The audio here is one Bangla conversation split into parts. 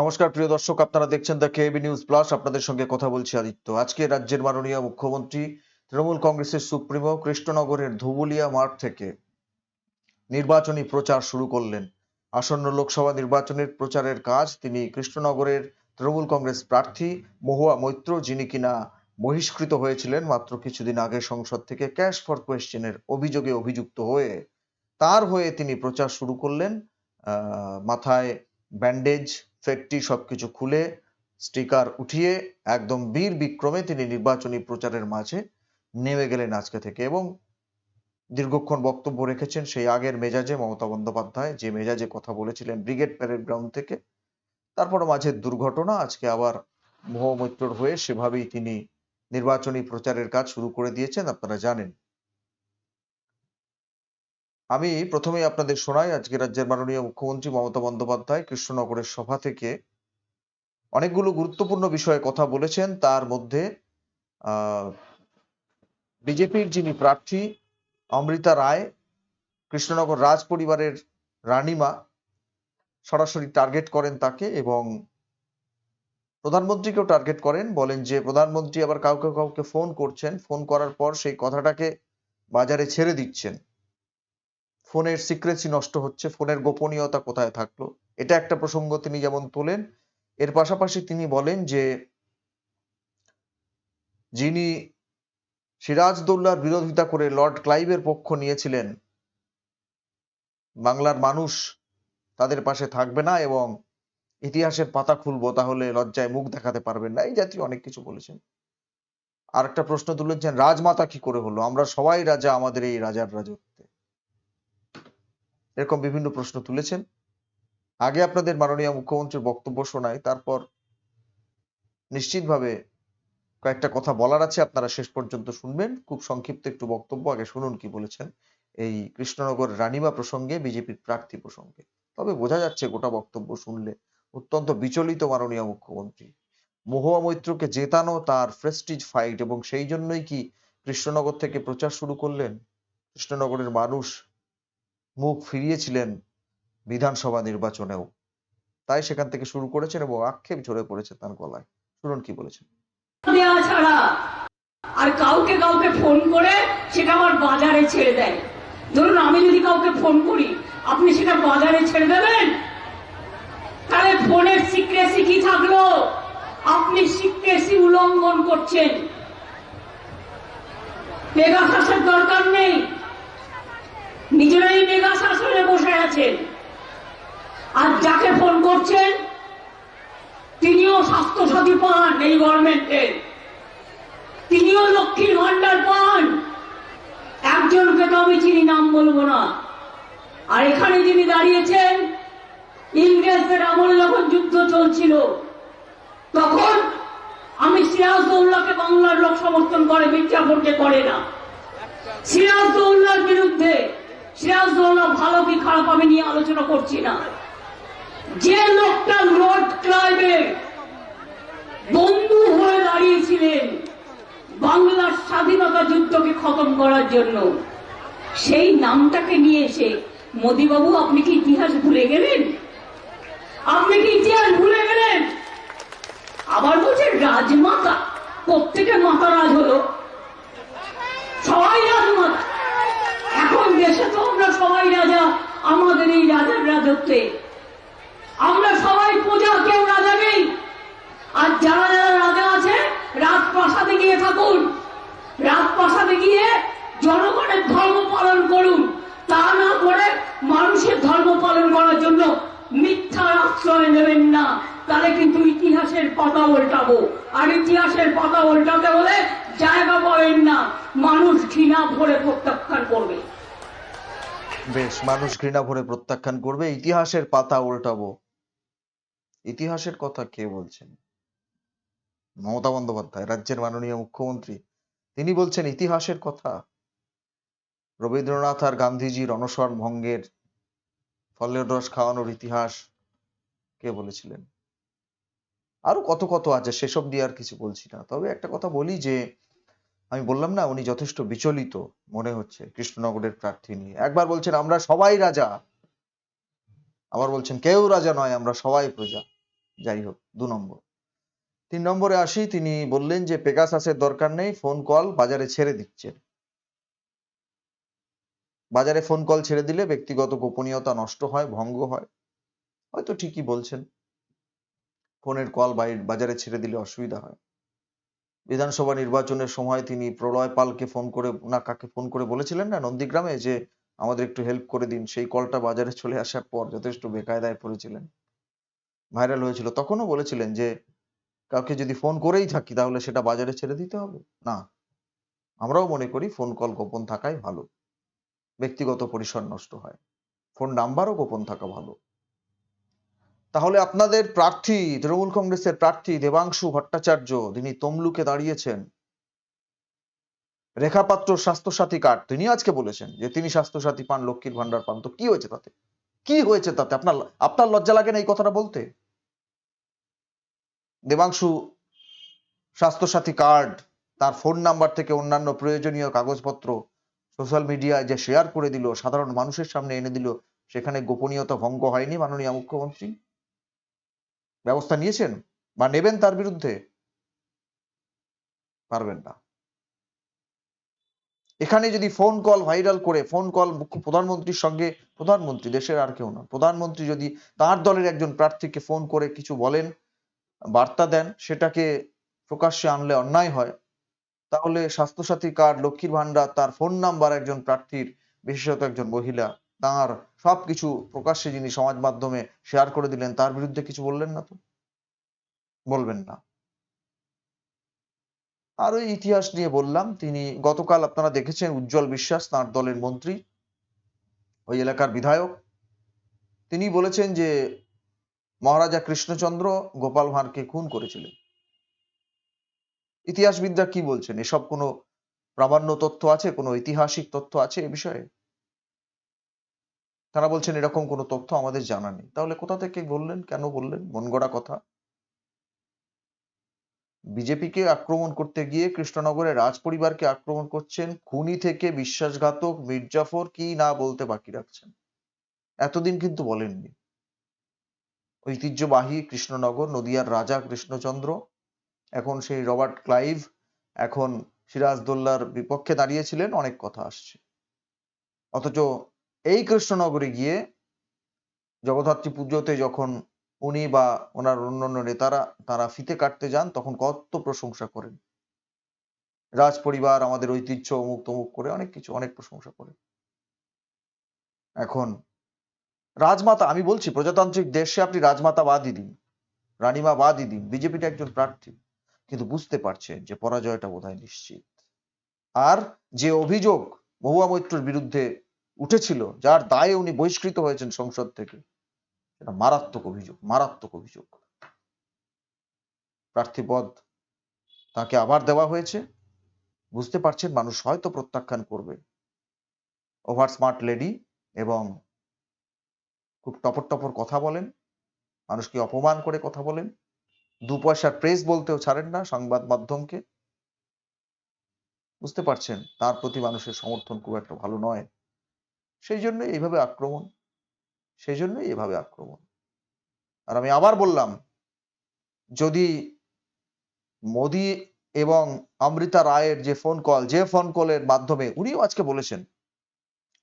নমস্কার, প্রিয় দর্শক, আপনারা দেখছেন দ্য কেবি নিউজ প্লাস আপনাদের সঙ্গে কথা বলছি আদিত্য। আজকে রাজ্যের মাননীয় মুখ্যমন্ত্রী তৃণমূল কংগ্রেসের সুপ্রিমো কৃষ্ণনগরের ধুবুলিয়া মাঠ থেকে নির্বাচনী প্রচার শুরু করলেন। আসন্ন লোকসভা নির্বাচনের প্রচারের কাজ তিনি কৃষ্ণনগরের তৃণমূল কংগ্রেস প্রার্থী মহুয়া মৈত্র, যিনি কিনা বহিষ্কৃত হয়েছিলেন মাত্র কিছুদিন আগে সংসদ থেকে ক্যাশ ফর কোয়েশ্চেনের অভিযোগে অভিযুক্ত হয়ে, তার হয়ে তিনি প্রচার শুরু করলেন। মাথায় ব্যান্ডেজ ফেটটি সবকিছু খুলে স্টিকার উঠিয়ে একদম বীর বিক্রমে তিনি নির্বাচনী প্রচারের মাঝে নেমে গেলেন আজকে থেকে এবং দীর্ঘক্ষণ বক্তব্য রেখেছেন সেই আগের মেজাজে মমতা বন্দ্যোপাধ্যায়, যে মেজাজে কথা বলেছিলেন ব্রিগেড প্যারেড গ্রাউন্ড থেকে। তারপর মাঝে দুর্ঘটনা, আজকে আবার মহামৈত্রর হয়ে সেভাবেই তিনি নির্বাচনী প্রচারের কাজ শুরু করে দিয়েছেন, আপনারা জানেন। আমি প্রথমেই আপনাদের শোনাই, আজকে রাজ্যের মাননীয় মুখ্যমন্ত্রী মমতা বন্দ্যোপাধ্যায় কৃষ্ণনগরের সভা থেকে অনেকগুলো গুরুত্বপূর্ণ বিষয়ে কথা বলেছেন। তার মধ্যে বিজেপির যিনি প্রার্থী অমৃতা রায়, কৃষ্ণনগর রাজ পরিবারের রানীমা সরাসরি টার্গেট করেন তাকে এবং প্রধানমন্ত্রীকেও টার্গেট করেন। বলেন যে, প্রধানমন্ত্রী আবার কাউকে কাউকে ফোন করছেন। ফোন করার পর সেই কথাটাকে বাজারে ছেড়ে দিচ্ছেন। ফোনের সিক্রেসি নষ্ট হচ্ছে, ফোনের গোপনীয়তা কোথায় থাকল? এটা একটা প্রসঙ্গ তিনি যেমন তোলেন, এর পাশাপাশি তিনি বলেন যে, যিনি সিরাজদৌল্লার বিরোধিতা করে লর্ড ক্লাইভের পক্ষ নিয়েছিলেন, বাংলার মানুষ তাদের পাশে থাকবে না এবং ইতিহাসের পাতা খুলবো, তাহলে লজ্জায় মুখ দেখাতে পারবেন না, এই জাতীয় অনেক কিছু বলেছেন। আর একটা প্রশ্ন তুলেছেন, রাজমাতা কি করে হলো? আমরা সবাই রাজা, আমাদের এই রাজার রাজত্বে। এরকম বিভিন্ন প্রশ্ন তুলেছেন। আগে আপনাদের মাননীয় মুখ্যমন্ত্রীর বক্তব্য শোনায়, তারপর নিশ্চিতভাবে কয়েকটা কথা বলার আছে, আপনারা শেষ পর্যন্ত শুনবেন। খুব সংক্ষিপ্ত একটু বক্তব্য, আগে শুনুন কি বলেছেন এই কৃষ্ণনগর রানিমা প্রসঙ্গে, বিজেপির প্রার্থী প্রসঙ্গে। তবে বোঝা যাচ্ছে গোটা বক্তব্য শুনলে অত্যন্ত বিচলিত মাননীয় মুখ্যমন্ত্রী। মহুয়া মৈত্রকে জেতানো তার প্রেস্টিজ ফাইট এবং সেই জন্যই কি কৃষ্ণনগর থেকে প্রচার শুরু করলেন? কৃষ্ণনগরের মানুষ মুখ ফিরিয়েছিলেন বিধানসভা নির্বাচনেও। তাই সেখান থেকে শুরু করেছেন এবং আক্ষেপ ঝরে পড়েছে তার গলায়। শুনুন কি বলেছেন। ছাড়া আর কাউকে কাউকে ফোন করে সেটা আমার বাজারে ছেড়ে দেয়। ধরুন আমি যদি কাউকে ফোন করি, আপনি সেটা বাজারে ছেড়ে দেবেন? তাহলে ফোনের সিক্রেসি কি থাকল? আপনি সিক্রেসি উল্লঙ্ঘন করছেন। মেগাশাসের দরকার নেই। নিজেরাই মেগা শাসনে বসে আছেন। আর যাকে ফোন করছেন, তিনিও স্বাস্থ্যসাথী পান এই গভর্নমেন্টের তিনিও লক্ষ্মীর ভান্ডার পান। একজনকে তো আমি চিনি, নাম বলব না। আর এখানে যিনি দাঁড়িয়েছেন, ইংরেজদের আমল যখন যুদ্ধ চলছিল, তখন আমি সিরাজদৌল্লাকে বাংলার লোক সমর্থন করে মির্জাফরকে করে না। সিরাজদৌল্লার বিরুদ্ধে সিরাজদৌল্লা ভালো কি খারাপ আমি নিয়ে আলোচনা করছি না। যে লোকটা লর্ড ক্লাইভের বন্ধু হয়ে দাঁড়িয়েছিলেন বাংলার স্বাধীনতা যুদ্ধকে খতম করার জন্য, সেই নামটাকে নিয়ে এসে, মোদিবাবু, আপনি কি ইতিহাস ভুলে গেলেন? আপনি কি ইতিহাস ভুলে গেলেন? আবার বলছে, রাজমাতা, প্রত্যেকে মাতা রাজ হলো। সবাই রাজমাতা। এখন দেশে তো এই রাজার রাজত্বে আমরা সবাই পূজা কেউ রাজা নেই। আর যারা যারা রাজা আছে, রাজপ্রাসাদে গিয়ে থাকুন। রাজপ্রাসাদে গিয়ে জনগণের ধর্ম পালন করুন। তা না করে মানুষের ধর্ম পালন করার জন্য মিথ্যার আশ্রয় নেবেন না। তাহলে কিন্তু ইতিহাসের পাতা উল্টাবো। আর ইতিহাসের পাতা উল্টাতে হলে জায়গা পাবেন না। মানুষ ঘৃণা ভরে প্রত্যাখ্যান করবে। বেশ, মানুষ ঘৃণা ভরে প্রত্যাখ্যান করবে, ইতিহাসের পাতা উল্টাবো। ইতিহাসের কথা কে বলছেন? মমতা বন্দ্যোপাধ্যায়, রাজ্যের মাননীয় মুখ্যমন্ত্রী। তিনি বলছেন, ইতিহাসের কথা। রবীন্দ্রনাথ আর গান্ধীজির অনশন ভঙ্গের ফলের রস খাওয়ানোর ইতিহাস কে বলেছিলেন? আরও কত কত আছে, সেসব দিয়ে আর কিছু বলছি না। তবে একটা কথা বলি যে আমি বললাম না, উনি যথেষ্ট বিচলিত মনে হচ্ছে কৃষ্ণনগরের প্রার্থী নিয়ে। একবার বলছেন, আমরা সবাই রাজা। আবার বলছেন, কেউ রাজা নয়, আমরা সবাই প্রজা। যাই হোক, দু নম্বর। তিন নম্বরে আসি, তিনি বললেন যে, পেগাসাসের দরকার নেই, ফোন কল বাজারে ছেড়ে দিচ্ছেন। বাজারে ফোন কল ছেড়ে দিলে ব্যক্তিগত গোপনীয়তা নষ্ট হয়, ভঙ্গ হয়। হয়তো ঠিকই বলছেন। ফোনের কল বাজারে ছেড়ে দিলে অসুবিধা হয়। বিধানসভা নির্বাচনের সময় তিনি প্রলয় পালকে ফোন করে, না কাকে ফোন করে বলেছিলেন না, নন্দীগ্রামে যে আমাদের একটু হেল্প করে দিন, সেই কলটা বাজারে চলে আসার পর যথেষ্ট বেকায়দায় পড়েছিলেন। ভাইরাল হয়েছিল। তখনও বলেছিলেন যে, কাউকে যদি ফোন করেই থাকি তাহলে সেটা বাজারে ছেড়ে দিতে হবে? না। আমরাও মনে করি ফোন কল গোপন থাকাই ভালো। ব্যক্তিগত পরিসর নষ্ট হয়। ফোন নাম্বারও গোপন থাকা ভালো। তাহলে আপনাদের প্রার্থী, তৃণমূল কংগ্রেসের প্রার্থী দেবাংশু ভট্টাচার্য, তিনি তমলুকে দাঁড়িয়েছেন। রেখাপাত্র স্বাস্থ্যসাথী কার্ড, তিনি আজকে বলেছেন যে তিনি স্বাস্থ্যসাথী পান, লক্ষ্মীর ভান্ডার পান। তো কি হয়েছে তাতে? কি হয়েছে তাতে? আপনার আপনার লজ্জা লাগে না এই কথাটা বলতে? দেবাংশু স্বাস্থ্যসাথী কার্ড, তার ফোন নাম্বার থেকে অন্যান্য প্রয়োজনীয় কাগজপত্র সোশ্যাল মিডিয়ায় যে শেয়ার করে দিল, সাধারণ মানুষের সামনে এনে দিল, সেখানে গোপনীয়তা ভঙ্গ হয়নি মাননীয় মুখ্যমন্ত্রী? ব্যবস্থা নিয়েছেন বা নেবেন তার বিরুদ্ধে? পারবেন না। এখানে যদি ফোন কল ভাইরাল করে ফোন কল প্রধানমন্ত্রীর সঙ্গে, প্রধানমন্ত্রী দেশের আর কেউ না প্রধানমন্ত্রী যদি তার দলের একজন প্রার্থীকে ফোন করে কিছু বলেন, বার্তা দেন, সেটাকে প্রকাশ্যে আনলে অন্যায় হয়, তাহলে স্বাস্থ্যসাথী কার্ড, লক্ষ্মীর ভান্ডার তার ফোন নাম্বার একজন প্রার্থীর, বিশেষত একজন মহিলা তার সবকিছু প্রকাশ্যে যিনি সমাজ মাধ্যমে শেয়ার করে দিলেন, তার বিরুদ্ধে কিছু বললেন না তো? বলবেন না। আর ওই ইতিহাস নিয়ে বললাম, তিনি গতকাল আপনারা দেখেছেন উজ্জ্বল বিশ্বাস, তার দলের মন্ত্রী, ওই এলাকার বিধায়ক। তিনি বলেছেন যে, মহারাজা কৃষ্ণচন্দ্র গোপাল ভাঁড়কে খুন করেছিলেন। ইতিহাসবিদরা কি বলছেন? এসব কোনো প্রামাণ্য তথ্য আছে? কোনো ঐতিহাসিক তথ্য আছে এ বিষয়ে? তারা বলছেন, এরকম কোনো তথ্য আমাদের জানা নেই। তাহলে কোথা থেকে বললেন? কেন বললেন? মন গড়া কথা। বিজেপিকে আক্রমণ করতে গিয়ে কৃষ্ণনগরের রাজ পরিবারকে আক্রমণ করছেন খুনি থেকে বিশ্বাসঘাতক মির্জাফর, কি না বলতে বাকি রাখছেন? এতদিন কিন্তু বলেননি। ঐতিহ্যবাহী কৃষ্ণনগর, নদিয়ার রাজা কৃষ্ণচন্দ্র, এখন সেই রবার্ট ক্লাইভ, এখন সিরাজদৌল্লার বিপক্ষে দাঁড়িয়েছিলেন অনেক কথা আসছে। অথচ এই কৃষ্ণনগরে গিয়ে জগদ্ধাত্রী পুজোতে যখন উনি বা ওনার অন্যান্য নেতারা, তারা ফিতে কাটতে যান, তখন কত প্রশংসা করেন। রাজ পরিবার আমাদের ঐতিহ্য, অমুক তমুক করে অনেক কিছু, অনেক প্রশংসা করে এখন, রাজমাতা, আমি বলছি, প্রজাতান্ত্রিক দেশে আপনি রাজমাতা বাদই দিন, রানীমা বাদই দিন, বিজেপিটা একজন প্রার্থী, কিন্তু বুঝতে পারছেন যে পরাজয়টা বোধহয় নিশ্চিত। আর যে অভিযোগ, মহুয়া মৈত্রর বিরুদ্ধে উঠেছিল, যার দায়ে উনি বহিষ্কৃত হয়েছেন সংসদ থেকে। এটা মারাত্মক অভিযোগ মারাত্মক অভিযোগ। প্রার্থীপদ তাকে আবার দেওয়া হয়েছে। বুঝতে পারছেন, মানুষ হয়তো প্রত্যাখ্যান করবে। ওভার স্মার্ট লেডি এবং খুব টপর টপর কথা বলেন, মানুষকে অপমান করে কথা বলেন, দু পয়সার প্রেস বলতেও ছাড়েন না সংবাদ মাধ্যমকে। বুঝতে পারছেন, তার প্রতি মানুষের সমর্থন খুব একটা ভালো নয়। সেই জন্য এইভাবে আক্রমণ, সেই জন্যই এভাবে আক্রমণ। আর আমি আবার বললাম, যদি মোদি এবং অমৃতা রায়ের যে ফোন কল যে ফোন কলের মাধ্যমে উনিও আজকে বলেছেন,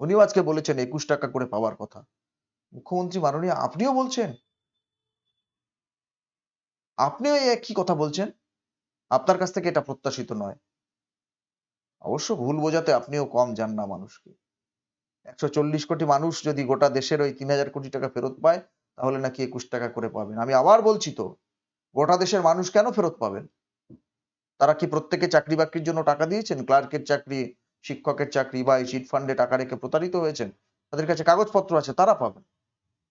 উনিও আজকে বলেছেন একুশ টাকা করে পাওয়ার কথা। মুখ্যমন্ত্রী মাননীয়, আপনিও বলছেন। আপনিও একই কথা বলছেন। আপনার কাছ থেকে এটা প্রত্যাশিত নয়। অবশ্য ভুল বোঝাতে আপনিও কম যান না মানুষকে। একশো চল্লিশ কোটি মানুষ যদি গোটা দেশের ওই তিন হাজার কোটি টাকা ফেরত পায়, তাহলে নাকি একুশ টাকা করে পাবেন। আমি আবার বলছি তো, গোটা দেশের মানুষ কেন ফেরত পাবেন? তারা কি প্রত্যেকে চাকরি বাকরির জন্য টাকা দিয়েছেন? ক্লার্কের চাকরি, শিক্ষকের চাকরি বা এই চিট ফান্ডে টাকা রেখে প্রতারিত হয়েছেন? তাদের কাছে কাগজপত্র আছে, তারা পাবেন।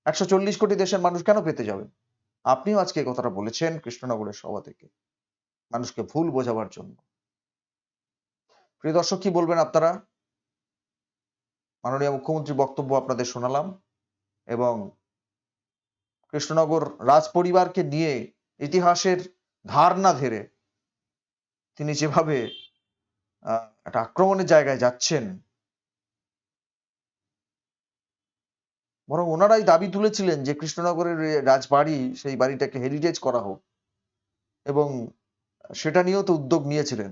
একশো চল্লিশ কোটি দেশের মানুষ কেন পেতে যাবে আপনিও আজকে এই কথাটা বলেছেন কৃষ্ণনগরের সভা থেকে। মানুষকে ভুল বোঝাবার জন্য। প্রিয় দর্শক, কি বলবেন আপনারা? মাননীয় মুখ্যমন্ত্রীর বক্তব্য আপনাদের শোনালাম এবং কৃষ্ণনগর রাজ পরিবারকে নিয়ে ইতিহাসের ধার না ধরে তিনি যেভাবে একটা আক্রমণের জায়গায় যাচ্ছেন, বরং ওনারাই দাবি তুলেছিলেন যে কৃষ্ণনগরের রাজবাড়ি, সেই বাড়িটাকে হেরিটেজ করা হোক এবং সেটা নিয়েও তো উদ্যোগ নিয়েছিলেন।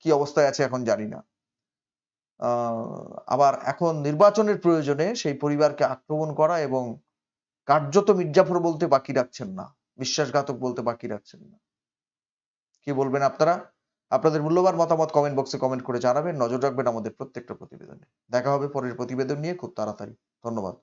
কি অবস্থায় আছে এখন জানি না। আবার এখন নির্বাচনের প্রয়োজনে সেই পরিবারকে আক্রমণ করা এবং কার্যত মির্জাফর বলতে বাকি রাখছেন না, বিশ্বাসঘাতক বলতে বাকি রাখছেন না। কি বলবেন আপনারা? আপনাদের মূল্যবান মতামত কমেন্ট বক্সে কমেন্ট করে জানাবেন। নজর রাখবেন আমাদের প্রত্যেকটা প্রতিবেদনে। দেখা হবে পরের প্রতিবেদন নিয়ে। খুব তাড়াতাড়ি। ধন্যবাদ।